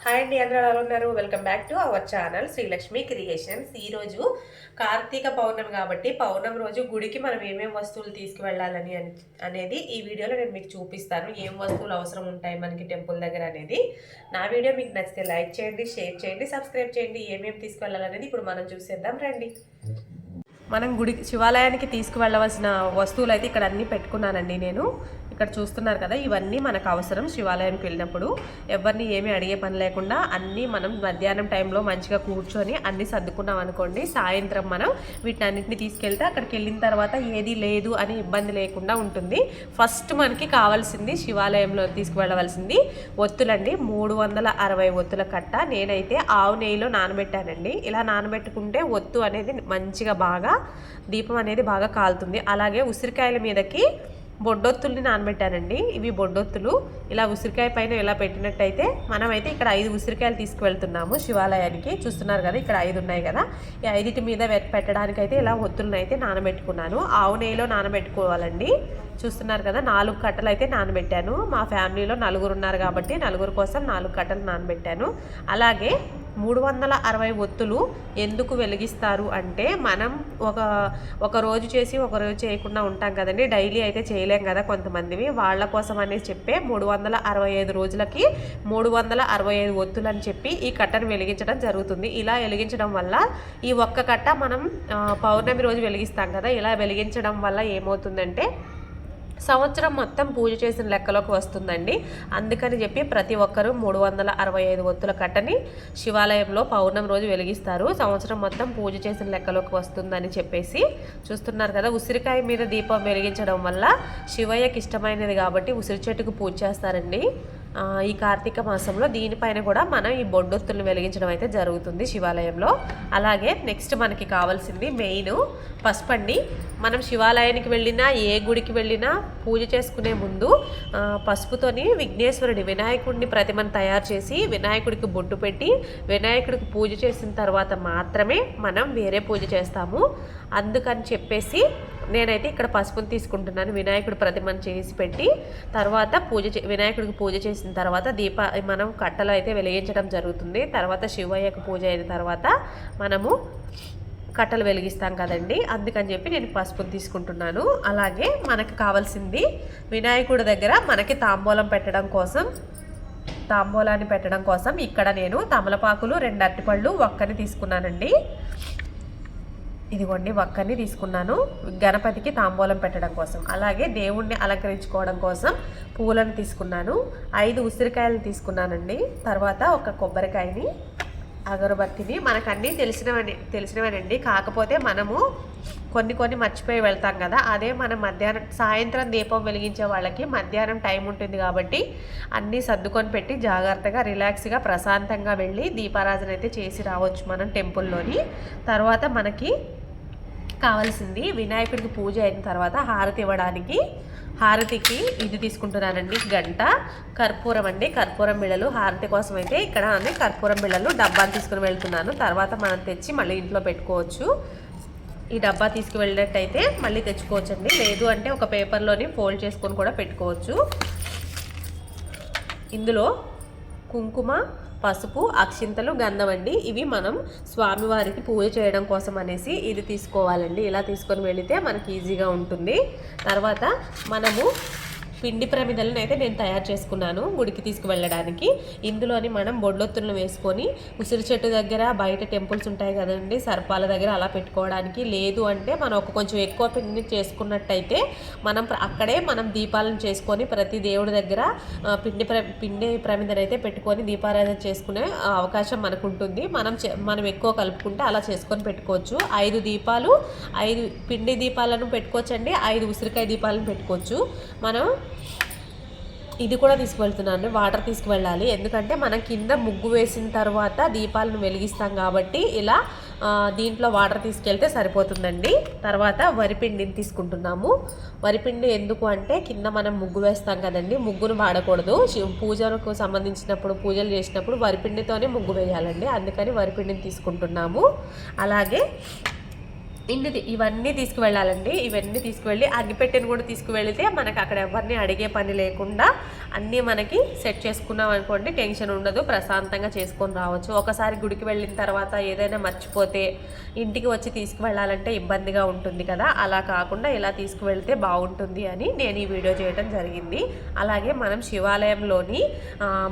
Hi అండి అందరూ ఎలా ఉన్నారు? Welcome back to our channel Srilakshmi creations ఈరోజు కార్తీక పౌర్ణమి కాబట్టి పౌర్ణమి రోజు గుడికి మనం ఏమేమి వస్తువులు తీసుకువెళ్ళాలని అని అనేది ఈ వీడియోలో నేను మీకు చూపిస్తాను. ఏం వస్తువులు అవసరం ఉంటాయి మనకి టెంపుల్ దగ్గర అనేది. నా వీడియో మీకు నచ్చితే లైక్ చేయండి షేర్ చేయండి సబ్స్క్రైబ్ చేయండి. ఏమేమి తీసుకువెళ్ళాలనేది ఇప్పుడు మనం చూసేద్దాం రండి. మనం గుడి శివాలయానికి తీసుకువెళ్ళవలసిన వస్తువులు అయితే ఇక్కడ అన్నీ పెట్టుకున్నానండి నేను. ఇక్కడ చూస్తున్నారు కదా ఇవన్నీ మనకు అవసరం. శివాలయానికి వెళ్ళినప్పుడు ఎవరిని ఏమీ అడిగే పని లేకుండా అన్నీ మనం మధ్యాహ్నం టైంలో మంచిగా కూర్చొని అన్నీ సర్దుకున్నాం అనుకోండి సాయంత్రం మనం వీటినన్నింటినీ తీసుకెళ్తే అక్కడికి వెళ్ళిన తర్వాత ఏది లేదు అని ఇబ్బంది లేకుండా ఉంటుంది. ఫస్ట్ మనకి కావాల్సింది శివాలయంలో తీసుకువెళ్ళవలసింది ఒత్తులండి. మూడు వందల అరవై ఒత్తుల కట్ట. నేనైతే ఆవు నెయ్యిలో నానబెట్టానండి. ఇలా నానబెట్టుకుంటే ఒత్తు అనేది మంచిగా బాగా దీపం అనేది బాగా కాలుతుంది. అలాగే ఉసిరికాయల మీదకి బొడ్డొత్తుల్ని నానబెట్టానండి. ఇవి బొడ్డొత్తులు. ఇలా ఉసిరికాయ పైన ఇలా పెట్టినట్టయితే మనమైతే ఇక్కడ ఐదు ఉసిరికాయలు తీసుకువెళ్తున్నాము శివాలయానికి. చూస్తున్నారు కదా ఇక్కడ ఐదు ఉన్నాయి కదా. ఈ ఐదుటి మీద వె- పెట్టడానికైతే ఇలా ఒత్తులను అయితే నానబెట్టుకున్నాను. ఆవు నెయ్యిలో నానబెట్టుకోవాలండి. చూస్తున్నారు కదా నాలుగు కట్టలు అయితే నానబెట్టాను. మా ఫ్యామిలీలో నలుగురు ఉన్నారు కాబట్టి నలుగురు కోసం నాలుగు కట్టలు నానబెట్టాను. అలాగే మూడు వందల అరవై ఒత్తులు ఎందుకు వెలిగిస్తారు అంటే మనం ఒక ఒక రోజు చేసి ఒక రోజు చేయకుండా ఉంటాం కదండి. డైలీ అయితే చేయలేం కదా కొంతమందివి వాళ్ళ కోసం అనేసి చెప్పే మూడు వందల అరవై ఐదు రోజులకి మూడు వందల అరవై ఐదు ఒత్తులు అని చెప్పి ఈ కట్టను వెలిగించడం జరుగుతుంది. ఇలా వెలిగించడం వల్ల ఈ ఒక్క కట్ట మనం పౌర్ణమి రోజు వెలిగిస్తాం కదా. ఇలా వెలిగించడం వల్ల ఏమవుతుందంటే సంవత్సరం మొత్తం పూజ చేసిన లెక్కలోకి వస్తుందండి. అందుకని చెప్పి ప్రతి ఒక్కరూ మూడు వందల అరవై ఐదు ఒత్తుల కట్టని శివాలయంలో పౌర్ణమి రోజు వెలిగిస్తారు. సంవత్సరం మొత్తం పూజ చేసిన లెక్కలోకి వస్తుందని చెప్పేసి చూస్తున్నారు కదా. ఉసిరికాయ మీద దీపం వెలిగించడం వల్ల శివయ్యకి ఇష్టమైనది కాబట్టి ఉసిరి చెట్టుకు పూజ చేస్తారండి. ఈ కార్తీక మాసంలో దీనిపైన కూడా మనం ఈ బొడ్డొత్తులను వెలిగించడం అయితే జరుగుతుంది శివాలయంలో. అలాగే నెక్స్ట్ మనకి కావాల్సింది మెయిన్ పసుపండి. మనం శివాలయానికి వెళ్ళినా ఏ గుడికి వెళ్ళినా పూజ చేసుకునే ముందు పసుపుతోని విఘ్నేశ్వరుడి వినాయకుడిని ప్రతిమను తయారు చేసి వినాయకుడికి బొట్టు పెట్టి వినాయకుడికి పూజ చేసిన తర్వాత మాత్రమే మనం వేరే పూజ చేస్తాము. అందుకని చెప్పేసి నేనైతే ఇక్కడ పసుపుని తీసుకుంటున్నాను. వినాయకుడు ప్రతిమను చేసి పెట్టి తర్వాత పూజ చే- వినాయకుడికి పూజ చేసిన తర్వాత దీప మనం కట్టలు అయితే వెలిగించడం జరుగుతుంది. తర్వాత శివయ్యకు పూజ అయిన తర్వాత మనము కట్టలు వెలిగిస్తాం కదండి. అందుకని చెప్పి నేను పసుపుని తీసుకుంటున్నాను. అలాగే మనకు కావాల్సింది వినాయకుడి దగ్గర మనకి తాంబూలం పెట్టడం కోసం తాంబూలాన్ని పెట్టడం కోసం ఇక్కడ నేను తమలపాకులు రెండు అరటిపళ్ళు ఒక్కని తీసుకున్నానండి. ఇదిగోండి వక్కని తీసుకున్నాను. గణపతికి తాంబూలం పెట్టడం కోసం. అలాగే దేవుణ్ణి అలంకరించుకోవడం కోసం పూలను తీసుకున్నాను. ఐదు ఉసిరికాయలు తీసుకున్నానండి. తర్వాత ఒక కొబ్బరికాయని అగరబత్తిని మనకు అన్నీ తెలిసినవని తెలిసినవేనండి. కాకపోతే మనము కొన్ని కొన్ని మర్చిపోయి వెళ్తాం కదా. అదే మనం మధ్యాహ్నం సాయంత్రం దీపం వెలిగించే వాళ్ళకి మధ్యాహ్నం టైం ఉంటుంది కాబట్టి అన్నీ సర్దుకొని పెట్టి జాగ్రత్తగా రిలాక్స్గా ప్రశాంతంగా వెళ్ళి దీపారాధన అయితే చేసి రావచ్చు మనం టెంపుల్లోని. తర్వాత మనకి కావాల్సింది. వినాయకుడికి పూజ అయిన తర్వాత హారతి ఇవ్వడానికి హారతికి ఇది తీసుకుంటున్నానండి గంట. కర్పూరం అండి కర్పూరం బిళ్ళలు హారతి కోసం అయితే ఇక్కడ అన్ని కర్పూరం బిళ్ళలు డబ్బాని తీసుకుని వెళ్తున్నాను. తర్వాత మనం తెచ్చి మళ్ళీ ఇంట్లో పెట్టుకోవచ్చు. ఈ డబ్బా తీసుకువెళ్ళినట్టయితే మళ్ళీ తెచ్చుకోవచ్చండి. లేదు అంటే ఒక పేపర్లోని ఫోల్డ్ చేసుకొని కూడా పెట్టుకోవచ్చు. ఇందులో కుంకుమ పసుపు అక్షింతలు గంధం అండి. ఇవి మనం స్వామివారికి పూజ చేయడం కోసం అనేసి ఇది తీసుకోవాలండి. ఇలా తీసుకొని వెళితే మనకి ఈజీగా ఉంటుంది. తర్వాత మనము పిండి ప్రమిదలను అయితే నేను తయారు చేసుకున్నాను గుడికి తీసుకువెళ్ళడానికి. ఇందులోని మనం బొడ్లొత్తులను వేసుకొని ఉసిరి చెట్టు దగ్గర బయట టెంపుల్స్ ఉంటాయి కదండి సర్పాల దగ్గర అలా పెట్టుకోవడానికి లేదు అంటే మనం ఒక కొంచెం ఎక్కువ పిండిని చేసుకున్నట్టయితే మనం అక్కడే మనం దీపాలను చేసుకొని ప్రతి దేవుడి దగ్గర పిండి ప్ర పిండి ప్రమిదను అయితే పెట్టుకొని దీపారాధన చేసుకునే అవకాశం మనకు ఉంటుంది మనం చే- మనం ఎక్కువ కలుపుకుంటే అలా చేసుకొని పెట్టుకోవచ్చు. ఐదు దీపాలు ఐదు పిండి దీపాలను పెట్టుకోవచ్చండి ఐదు ఉసిరికాయ దీపాలను పెట్టుకోవచ్చు. మనం ఇది కూడా తీసుకువెళ్తున్నాను. వాటర్ తీసుకువెళ్ళాలి. ఎందుకంటే మనం కింద ముగ్గు వేసిన తర్వాత దీపాలను వెలిగిస్తాం కాబట్టి ఇలా దీంట్లో వాటర్ తీసుకెళ్తే సరిపోతుందండి. తర్వాత వరిపిండిని తీసుకుంటున్నాము. వరిపిండి ఎందుకు అంటే కింద మనం ముగ్గు వేస్తాం కదండి. ముగ్గును వాడకూడదు. శివ పూజలకు సంబంధించినప్పుడు పూజలు చేసినప్పుడు వరిపిండితోనే ముగ్గు వేయాలండి. అందుకని వరిపిండిని తీసుకుంటున్నాము. అలాగే ఇంటిది ఇవన్నీ తీసుకువెళ్ళాలండి. ఇవన్నీ తీసుకువెళ్ళి అగ్గిపెట్టెను కూడా తీసుకువెళితే మనకు అక్కడ ఎవరిని అడిగే పని లేకుండా అన్నీ మనకి సెట్ చేసుకున్నాం అనుకోండి టెన్షన్ ఉండదు. ప్రశాంతంగా చేసుకొని రావచ్చు. ఒకసారి గుడికి వెళ్ళిన తర్వాత ఏదైనా మర్చిపోతే ఇంటికి వచ్చి తీసుకువెళ్ళాలంటే ఇబ్బందిగా ఉంటుంది కదా. అలా కాకుండా ఇలా తీసుకువెళ్తే బాగుంటుంది అని నేను ఈ వీడియో చేయడం జరిగింది. అలాగే మనం శివాలయంలోని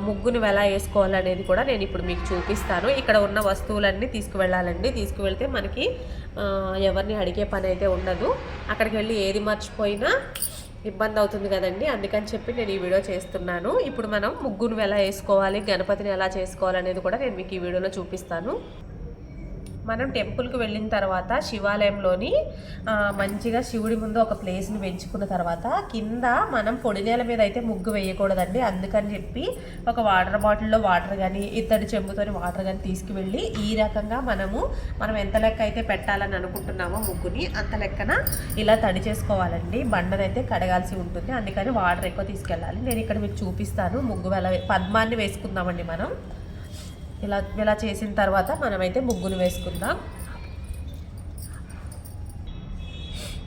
ముగ్గును ఎలా వేసుకోవాలనేది కూడా నేను ఇప్పుడు మీకు చూపిస్తాను. ఇక్కడ ఉన్న వస్తువులన్నీ తీసుకువెళ్ళాలండి. తీసుకువెళ్తే మనకి ఎవరిని అడిగే పని అయితే ఉండదు. అక్కడికి వెళ్ళి ఏది మర్చిపోయినా ఇబ్బంది అవుతుంది కదండి. అందుకని చెప్పి నేను ఈ వీడియో చేస్తున్నాను. ఇప్పుడు మనం ముగ్గును ఎలా వేసుకోవాలి గణపతిని ఎలా చేసుకోవాలి అనేది కూడా నేను మీకు ఈ వీడియోలో చూపిస్తాను. మనం టెంపుల్కి వెళ్ళిన తర్వాత శివాలయంలోని మంచిగా శివుడి ముందు ఒక ప్లేస్ని పెంచుకున్న తర్వాత కింద మనం పొడి నేల మీద అయితే ముగ్గు వేయకూడదండి. అందుకని చెప్పి ఒక వాటర్ బాటిల్లో వాటర్ కానీ ఇత్తడి చెంబుతోని వాటర్ కానీ తీసుకువెళ్ళి ఈ రకంగా మనము మనం ఎంత లెక్క అయితే పెట్టాలని అనుకుంటున్నామో ముగ్గుని అంత లెక్కన ఇలా తడి చేసుకోవాలండి. బండనైతే కడగాల్సి ఉంటుంది. అందుకని వాటర్ ఎక్కువ తీసుకెళ్ళాలి. నేను ఇక్కడ మీకు చూపిస్తాను ముగ్గు ఎలా పద్మాన్ని వేసుకుందామండి మనం. ఇలా ఇలా చేసిన తర్వాత మనమైతే ముగ్గులు వేసుకుందాం.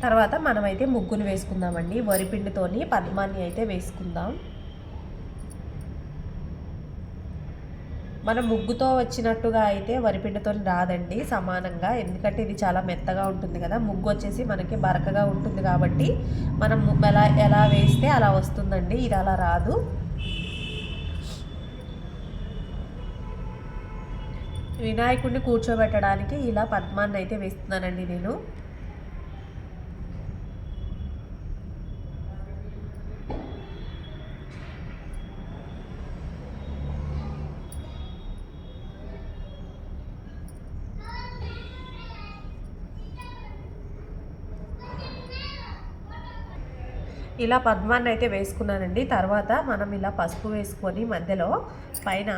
తర్వాత మనమైతే ముగ్గులు వేసుకుందామండి. వరిపిండితోని పద్మాన్ని అయితే వేసుకుందాం. మనం ముగ్గుతో వచ్చినట్టుగా అయితే వరిపిండితో రాదండి సమానంగా. ఎందుకంటే ఇది చాలా మెత్తగా ఉంటుంది కదా. ముగ్గు వచ్చేసి మనకి బరకగా ఉంటుంది కాబట్టి మనం ఎలా ఎలా వేస్తే అలా వస్తుందండి. ఇది అలా రాదు. వినాయకుడిని కూర్చోబెట్టడానికి ఇలా పద్మాన్ని అయితే వేస్తున్నానండి నేను. ఇలా పద్మాన్ని అయితే వేసుకున్నానండి. తర్వాత మనం ఇలా పసుపు వేసుకొని మధ్యలో పైన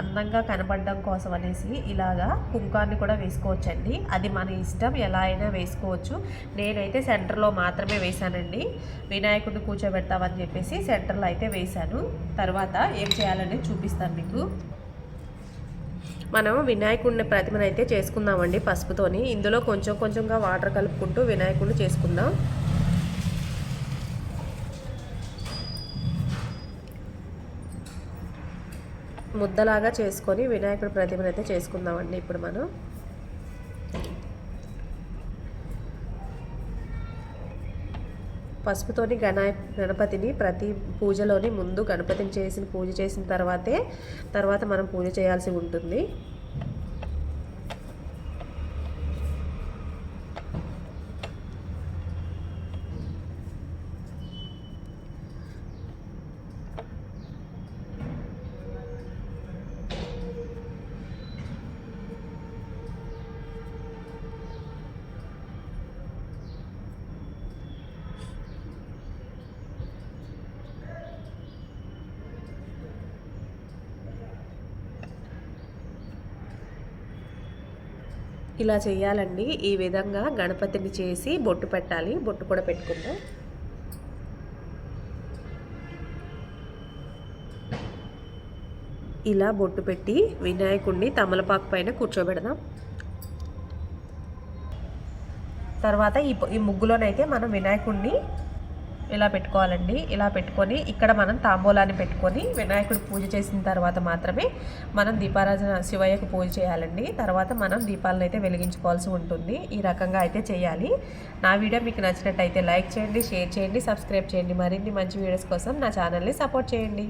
అందంగా కనపడడం కోసం అనేసి ఇలాగా కుంకాన్ని కూడా వేసుకోవచ్చండి. అది మన ఇష్టం ఎలా అయినా వేసుకోవచ్చు. నేనైతే సెంటర్లో మాత్రమే వేశానండి. వినాయకుడిని కూర్చోబెడతామని చెప్పేసి సెంటర్లో అయితే వేశాను. తర్వాత ఏం చేయాలనేది చూపిస్తాను మీకు. మనం వినాయకుడిని ప్రతిమను అయితే చేసుకుందామండి పసుపుతోని. ఇందులో కొంచెం కొంచెంగా వాటర్ కలుపుకుంటూ వినాయకుడిని చేసుకుందాం. ముద్దలాగా చేసుకొని వినాయకుడి ప్రతిమను అయితే చేసుకుందామండి ఇప్పుడు మనం. పసుపుతోని గణాయ గణపతిని ప్రతి పూజలోని ముందు గణపతిని చేసిన పూజ చేసిన తర్వాతే తర్వాత మనం పూజ చేయాల్సి ఉంటుంది. ఇలా చేయాలండి. ఈ విధంగా గణపతిని చేసి బొట్టు పెట్టాలి. బొట్టు కూడా పెట్టుకుందాం. ఇలా బొట్టు పెట్టి వినాయకుడిని తమలపాకు పైన కూర్చోబెడదాం. తర్వాత ఈ ఈ ముగ్గులోనైతే మనం వినాయకుడిని ఇలా పెట్టుకోవాలండి. ఇలా పెట్టుకొని ఇక్కడ మనం తాంబూలాన్ని పెట్టుకొని వినాయకుడు పూజ చేసిన తర్వాత మాత్రమే మనం దీపారాధన శివయ్యకు పూజ చేయాలండి. తర్వాత మనం దీపాలను అయితే వెలిగించుకోవాల్సి ఉంటుంది. ఈ రకంగా అయితే చేయాలి. నా వీడియో మీకు నచ్చినట్టయితే లైక్ చేయండి షేర్ చేయండి సబ్స్క్రైబ్ చేయండి. మరిన్ని మంచి వీడియోస్ కోసం నా ఛానల్ని సపోర్ట్ చేయండి.